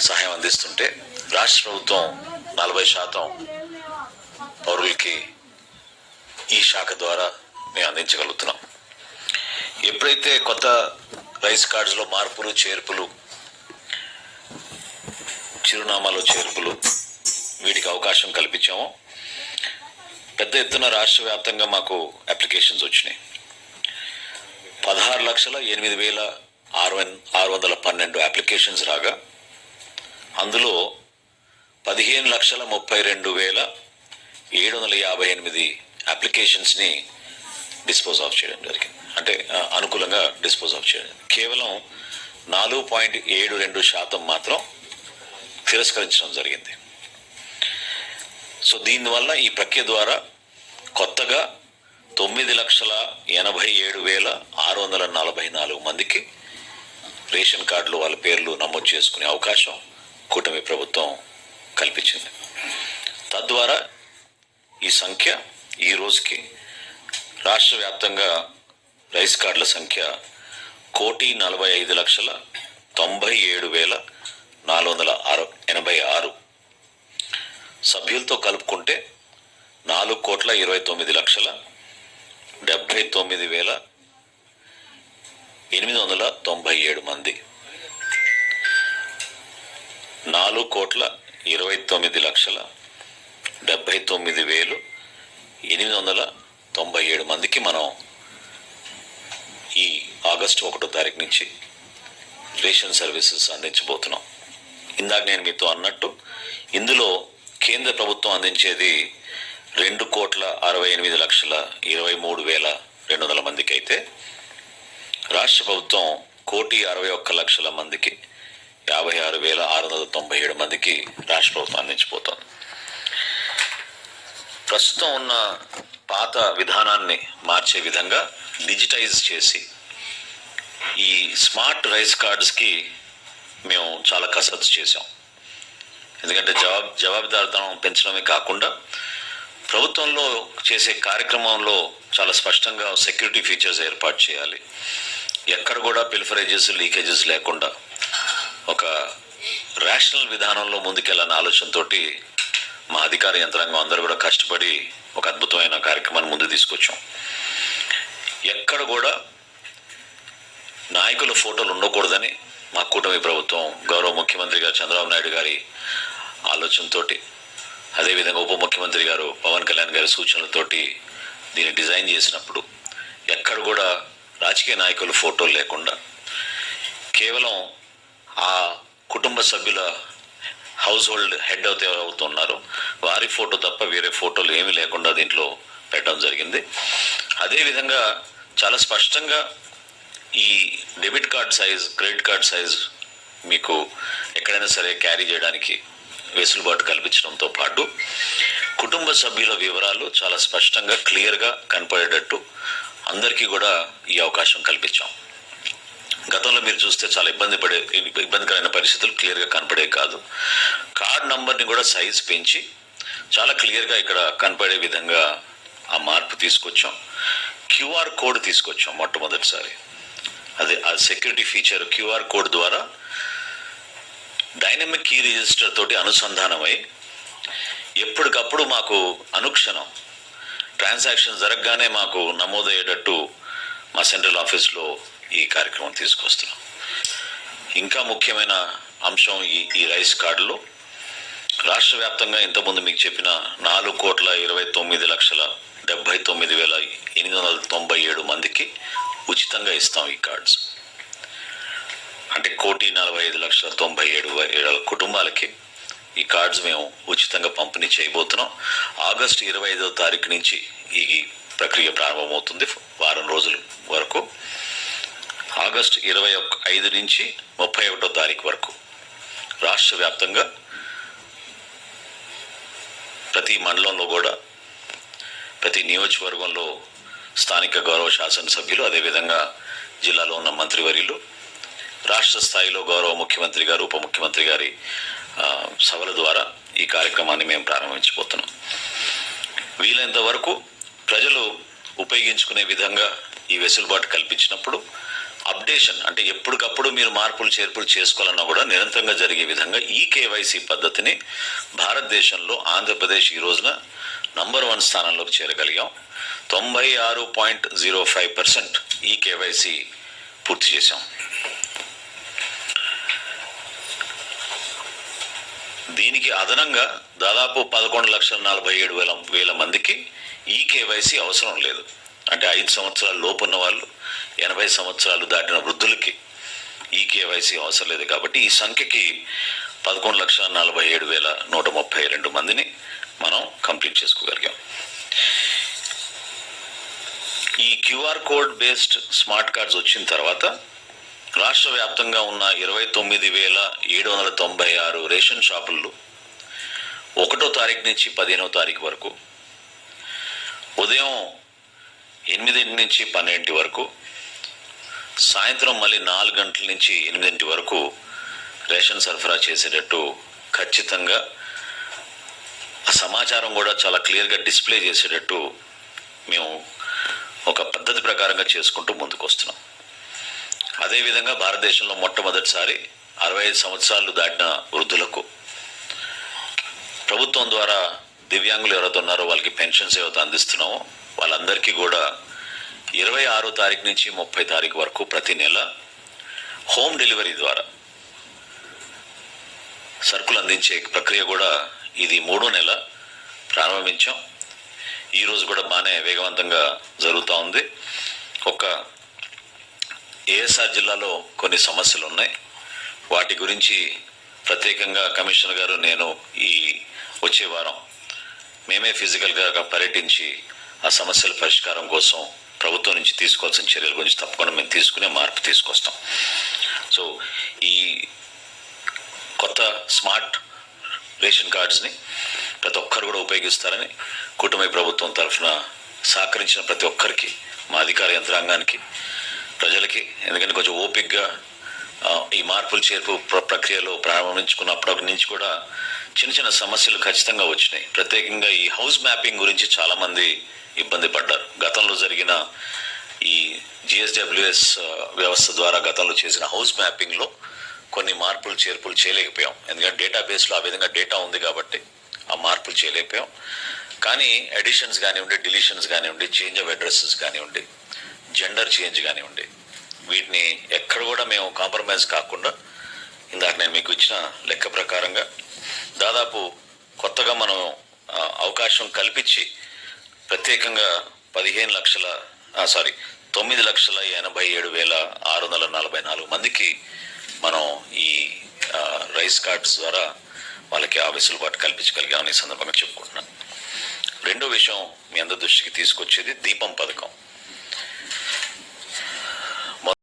సహాయం అందిస్తుంటే రాష్ట్ర ప్రభుత్వం నలభై శాతం పౌరులకి ఈ శాఖ ద్వారా మేము అందించగలుగుతున్నాం. ఎప్పుడైతే కొత్త రైస్ కార్డ్స్లో మార్పులు చేర్పులు చిరునామాలో చేర్పులు వీటికి అవకాశం కల్పించామో పెద్ద ఎత్తున రాష్ట్ర వ్యాప్తంగా మాకు అప్లికేషన్స్ వచ్చినాయి. పదహారు లక్షల ఎనిమిది వేల ఆరు ఆరు వందల పన్నెండు అప్లికేషన్స్ రాగా అందులో పదిహేను లక్షల ముప్పై రెండు వేల ఏడు వందల యాభై ఎనిమిది అప్లికేషన్స్ని డిస్పోజ్ ఆఫ్ చేయడం జరిగింది. అంటే అనుకూలంగా డిస్పోజ్ ఆఫ్ చేయడం కేవలం నాలుగు పాయింట్ ఏడు రెండు శాతం మాత్రం తిరస్కరించడం జరిగింది. సో దీనివల్ల ఈ ప్రక్రియ ద్వారా కొత్తగా తొమ్మిది లక్షల ఎనభై ఏడు వేల ఆరు వందల నలభై నాలుగు మందికి రేషన్ కార్డులు వాళ్ళ పేర్లు నమోదు చేసుకునే అవకాశం కూటమి ప్రభుత్వం కల్పించింది. తద్వారా ఈ సంఖ్య ఈ రోజుకి రాష్ట్ర వ్యాప్తంగా రైస్ కార్డుల సంఖ్య కోటి నలభై ఐదు లక్షల తొంభై ఏడు వేల నాలుగు వందల అర ఎనభై ఆరు సభ్యులతో కలుపుకుంటే నాలుగు కోట్ల ఇరవై తొమ్మిది లక్షల డెబ్భై తొమ్మిది వేల ఎనిమిది వందల తొంభై ఏడు మంది. నాలుగు కోట్ల ఇరవై తొమ్మిది లక్షల డెబ్బై తొమ్మిది వేలు ఎనిమిది వందల తొంభై ఏడు మందికి మనం ఈ ఆగస్టు ఒకటో తారీఖు నుంచి రేషన్ సర్వీసెస్ అందించబోతున్నాం. ఇందాక నేను మీతో అన్నట్టు ఇందులో కేంద్ర ప్రభుత్వం అందించేది రెండు కోట్ల అరవై ఎనిమిది లక్షల ఇరవై మూడు వేల రెండు వందల మందికి అయితే రాష్ట్ర ప్రభుత్వం కోటి అరవై ఒక్క లక్షల మందికి యాభై ఆరు వేల ఆరు వందల తొంభై ఏడు మందికి రాష్ట్ర ప్రభుత్వం అందించిపోతుంది. ప్రస్తుతం ఉన్న పాత విధానాన్ని మార్చే విధంగా డిజిటైజ్ చేసి ఈ స్మార్ట్ రైస్ కార్డ్స్కి మేము చాలా కసరత్తు చేసాం ఎందుకంటే జవాబు జవాబుదారితనం పెంచడమే కాకుండా ప్రభుత్వంలో చేసే కార్యక్రమంలో చాలా స్పష్టంగా సెక్యూరిటీ ఫీచర్స్ ఏర్పాటు చేయాలి. ఎక్కడ కూడా పిల్ఫరేజెస్ లీకేజెస్ లేకుండా ఒక రేషనల్ విధానంలో ముందుకెళ్ళని ఆలోచనతో మా అధికార యంత్రాంగం అందరూ కూడా కష్టపడి ఒక అద్భుతమైన కార్యక్రమాన్ని ముందు తీసుకొచ్చాం. ఎక్కడ కూడా నాయకుల ఫోటోలు ఉండకూడదని మా కూటమి ప్రభుత్వం గౌరవ ముఖ్యమంత్రి గారు చంద్రబాబు నాయుడు గారి ఆలోచనతో అదేవిధంగా ఉప ముఖ్యమంత్రి గారు పవన్ కళ్యాణ్ గారి సూచనలతోటి దీన్ని డిజైన్ చేసినప్పుడు ఎక్కడ కూడా రాజకీయ నాయకుల ఫోటోలు లేకుండా కేవలం ఆ కుటుంబ సభ్యుల హౌస్ హోల్డ్ హెడ్ అవుతే అవుతున్నారో వారి ఫోటో తప్ప వేరే ఫోటోలు ఏమీ లేకుండా దీంట్లో పెట్టడం జరిగింది. అదేవిధంగా చాలా స్పష్టంగా ఈ debit card size credit card size మీకు ఎక్కడైనా సరే క్యారీ చేయడానికి వెసులుబాటు కల్పించడంతో పాటు కుటుంబ సభ్యుల వివరాలు చాలా స్పష్టంగా క్లియర్గా కనపడేటట్టు అందరికీ కూడా ఈ అవకాశం కల్పించాం. గతంలో మీరు చూస్తే చాలా ఇబ్బంది పడే ఇబ్బందికరమైన పరిస్థితులు క్లియర్గా కనపడే కాదు. కార్డ్ నంబర్ని కూడా సైజ్ పెంచి చాలా క్లియర్గా ఇక్కడ కనపడే విధంగా ఆ మార్పు తీసుకొచ్చాం. క్యూఆర్ కోడ్ తీసుకొచ్చాం మొట్టమొదటిసారి. అదే ఆ సెక్యూరిటీ ఫీచర్ క్యూఆర్ కోడ్ ద్వారా డైనమిక్ కీ రిజిస్టర్ తోటి అనుసంధానమై ఎప్పటికప్పుడు మాకు అనుక్షణం ట్రాన్సాక్షన్ జరగగానే మాకు నమోదయ్యేటట్టు మా సెంట్రల్ ఆఫీస్లో ఈ కార్యక్రమం తీసుకొస్తున్నాం. ఇంకా ముఖ్యమైన అంశం ఈ ఈ రైస్ కార్డులో రాష్ట్ర వ్యాప్తంగా ఇంతకుముందు మీకు చెప్పిన నాలుగు కోట్ల ఇరవై తొమ్మిది లక్షల డెబ్బై తొమ్మిది వేల ఎనిమిది వందల తొంభై ఏడు మందికి ఉచితంగా ఇస్తాం ఈ కార్డ్స్. అంటే కోటి నలభై ఐదు లక్షల తొంభై ఏడు వేల కుటుంబాలకి ఈ కార్డ్స్ మేము ఉచితంగా పంపిణీ చేయబోతున్నాం. ఆగస్టు ఇరవై ఐదో తారీఖు నుంచి ఈ ప్రక్రియ ప్రారంభమవుతుంది. వారం రోజుల వరకు ఆగస్టు ఇరవై ఒక్క ఐదు నుంచి ముప్పై ఒకటో తారీఖు వరకు రాష్ట్ర వ్యాప్తంగా ప్రతి మండలంలో కూడా ప్రతి నియోజకవర్గంలో స్థానిక గౌరవ శాసనసభ్యులు అదేవిధంగా జిల్లాలో ఉన్న మంత్రివర్యులు రాష్ట్ర స్థాయిలో గౌరవ ముఖ్యమంత్రి గారు ఉప ముఖ్యమంత్రి గారి సభల ద్వారా ఈ కార్యక్రమాన్ని మేము ప్రారంభించబోతున్నాం. వీలైనంత వరకు ప్రజలు ఉపయోగించుకునే విధంగా ఈ వెసులుబాటు కల్పించినప్పుడు అప్డేషన్ అంటే ఎప్పటికప్పుడు మీరు మార్పులు చేర్పులు చేసుకోవాలన్నా కూడా నిరంతరంగా జరిగే విధంగా ఈ కేవైసీ పద్ధతిని భారతదేశంలో ఆంధ్రప్రదేశ్ ఈ రోజున నంబర్ వన్ స్థానంలోకి చేరగలిగాం. తొంభై ఆరు పాయింట్ జీరో ఫైవ్ పర్సెంట్ ఈ కేవైసీ పూర్తి చేశాం. దీనికి అదనంగా దాదాపు పదకొండు లక్షల నలభై ఏడు వేల వేల మందికి ఈ కేవైసీ అవసరం లేదు. అంటే ఐదు సంవత్సరాల లోపు ఉన్న వాళ్ళు ఎనభై సంవత్సరాలు దాటిన వృద్ధులకి ఈ కేవైసీ అవసరం లేదు కాబట్టి ఈ సంఖ్యకి పదకొండు లక్షల నలభై ఏడు వేల నూట ముప్పై రెండు మందిని మనం కంప్లీట్ చేసుకోగలిగాం. ఈ QR code based smart cards వచ్చిన తర్వాత రాష్ట్ర వ్యాప్తంగా ఉన్న ఇరవై తొమ్మిది వేల ఏడు వందల తొంభై ఆరు రేషన్ షాపుల్లో ఒకటో తారీఖు నుంచి పదిహేనో తారీఖు వరకు ఉదయం ఎనిమిదింటి నుంచి పన్నెండింటి వరకు సాయంత్రం మళ్ళీ నాలుగు గంటల నుంచి ఎనిమిదింటి వరకు రేషన్ సరఫరా చేసేటట్టు ఖచ్చితంగా ఆ సమాచారం కూడా చాలా క్లియర్గా డిస్ప్లే చేసేటట్టు మేము ఒక పద్ధతి ప్రకారంగా చేసుకుంటూ ముందుకు వస్తున్నాం అదేవిధంగా భారతదేశంలో మొట్టమొదటిసారి అరవై ఐదు సంవత్సరాలు దాటిన వృద్ధులకు ప్రభుత్వం ద్వారా దివ్యాంగులు ఎవరైతే ఉన్నారో వాళ్ళకి పెన్షన్స్ ఏవైతే అందిస్తున్నామో వాళ్ళందరికీ కూడా ఇరవై ఆరో తారీఖు నుంచి ముప్పై తారీఖు వరకు ప్రతి నెల హోమ్ డెలివరీ ద్వారా సరుకులు అందించే ప్రక్రియ కూడా ఇది మూడో నెల ప్రారంభించాం. ఈరోజు కూడా బాగానే వేగవంతంగా జరుగుతూ ఉంది. ఒక ఏఎస్ఆర్ జిల్లాలో కొన్ని సమస్యలు ఉన్నాయి. వాటి గురించి ప్రత్యేకంగా కమిషనర్ గారు నేను ఈ వచ్చే వారం మేమే ఫిజికల్గా పర్యటించి ఆ సమస్యల పరిష్కారం కోసం ప్రభుత్వం నుంచి తీసుకోవాల్సిన చర్యల గురించి తప్పకుండా మేము తీసుకునే మార్పు తీసుకొస్తాం. సో ఈ కొత్త స్మార్ట్ రేషన్ కార్డ్స్ని ప్రతి ఒక్కరు కూడా ఉపయోగిస్తారని కుటుంబ ప్రభుత్వం తరఫున సహకరించిన ప్రతి ఒక్కరికి మా అధికార యంత్రాంగానికి ప్రజలకి ఎందుకంటే కొంచెం ఓపిక్గా ఈ మార్పులు చేర్పు ప్ర- ప్రక్రియలో ప్రారంభించుకున్నప్పటి నుంచి కూడా చిన్న చిన్న సమస్యలు ఖచ్చితంగా వచ్చినాయి. ప్రత్యేకంగా ఈ హౌస్ మ్యాపింగ్ గురించి చాలామంది ఇబ్బంది పడ్డారు. గతంలో జరిగిన ఈ జిఎస్డబ్ల్యూఎస్ వ్యవస్థ ద్వారా గతంలో చేసిన హౌస్ మ్యాపింగ్లో కొన్ని మార్పులు చేర్పులు చేయలేకపోయాం. ఎందుకంటే డేటాబేస్లో ఆ విధంగా డేటా ఉంది కాబట్టి ఆ మార్పులు చేయలేకపోయాం. కానీ ఎడిషన్స్ కానివ్వండి డిలీషన్స్ కానివ్వండి చేంజ్ ఆఫ్ అడ్రస్సెస్ కానివ్వండి జెండర్ చేంజ్ కానివ్వండి వీటిని ఎక్కడ కూడా మేము కాంప్రమైజ్ కాకుండా ఇందాక నేను మీకు ఇచ్చిన లెక్క ప్రకారంగా దాదాపు కొత్తగా మనం అవకాశం కల్పించి ప్రత్యేకంగా పదిహేను లక్షల సారీ తొమ్మిది లక్షల ఎనభై ఏడు వేల ఆరు వందల నలభై నాలుగు మందికి మనం ఈ రైస్ కార్డ్స్ ద్వారా వాళ్ళకి ఆ వెసులుబాటు కల్పించగలిగామని సందర్భంగా చెప్పుకుంటున్నాను. రెండో విషయం మీ అందరి దృష్టికి తీసుకొచ్చేది దీపం పథకం.